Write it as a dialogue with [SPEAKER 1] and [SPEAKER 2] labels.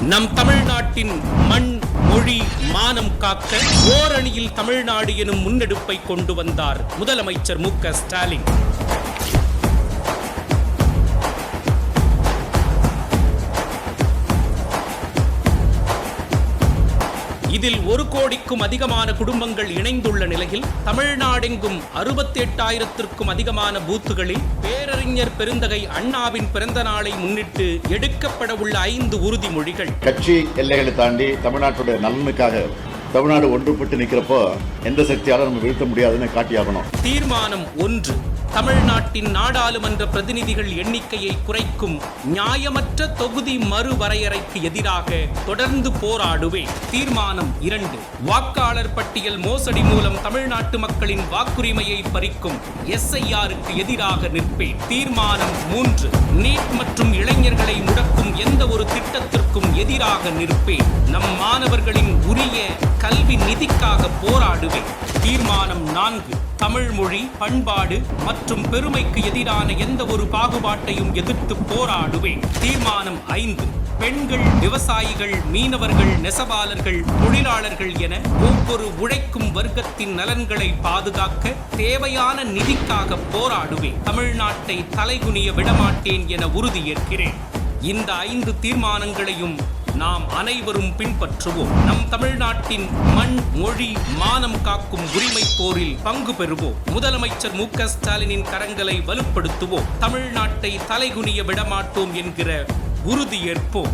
[SPEAKER 1] நம் தமிழ்நாட்டின் மண் மொழி மானம் காக்க ஓரணியில் தமிழ்நாடு எனும் முன்னெடுப்பை கொண்டு வந்தார் முதலமைச்சர் மு ஸ்டாலின். இதில் ஒரு கோடிக்கும் அதிகமான குடும்பங்கள் இணைந்துள்ள நிலையில் தமிழ்நாடெங்கும் அறுபத்தி எட்டாயிரத்திற்கும் அதிகமான பூத்துகளில் பேரறிஞர் பெருந்தகை அண்ணாவின் பிறந்த நாளை முன்னிட்டு எடுக்கப்பட உள்ள ஐந்து உறுதிமொழிகள்
[SPEAKER 2] கட்சி எல்லைகளை தாண்டி தமிழ்நாட்டுடைய நலனுக்காக தமிழ்நாடு ஒன்றுபட்டு நிற்கிறப்போ எந்த சக்தியாலும் நம்ம வீழ்த்த முடியாதுன்னு காட்டியாகணும்.
[SPEAKER 1] தீர்மானம் ஒன்று. தமிழ்நாட்டின் நாடாளுமன்ற பிரதிநிதிகள் எண்ணிக்கையை குறைக்கும் நியாயமற்ற தொகுதி மறுவரையறைக்கு எதிராக தொடர்ந்து போராடுவேன். தீர்மானம் இரண்டு. வாக்காளர் பட்டியல் மோசடி மூலம் தமிழ்நாட்டு மக்களின் வாக்குரிமையை பறிக்கும் எஸ்ஐஆருக்கு எதிராக நிற்பேன். தீர்மானம் மூன்று. நீட் திட்டத்திற்கும் நிற்பேன். நம் மாணவர்களின் உரிய கல்வி நிதிக்காக போராடுவேன். தீர்மானம் நான்கு. தமிழ் மொழி பண்பாடு மற்றும் பெருமைக்கு எதிரான எந்த ஒரு பாகுபாட்டையும் எதிர்த்து போராடுவேன். தீர்மானம் ஐந்து. பெண்கள் விவசாயிகள் மீனவர்கள் நெசவாளர்கள் தொழிலாளர்கள் என ஒவ்வொரு உழைக்கும் வர்க்கத்தின் நலன்களை பாதுகாக்க தேவையான நிதிக்காக போராடுவேன். தமிழ்நாட்டை தலைகுனிய விடமாட்டேன் என உறுதியேற்கிறேன். இந்த ஐந்து தீர்மானங்களையும் நாம் அனைவரும் பின்பற்றுவோம். நம் தமிழ்நாட்டின் மண் மொழி மானம் காக்கும் உரிமை போரில் பங்கு பெறுவோம். முதலமைச்சர் மு க ஸ்டாலினின் கரங்களை வலுப்படுத்துவோம். தமிழ்நாட்டை தலைகுனிய விடமாட்டோம் என்கிற உறுதியேற்போம்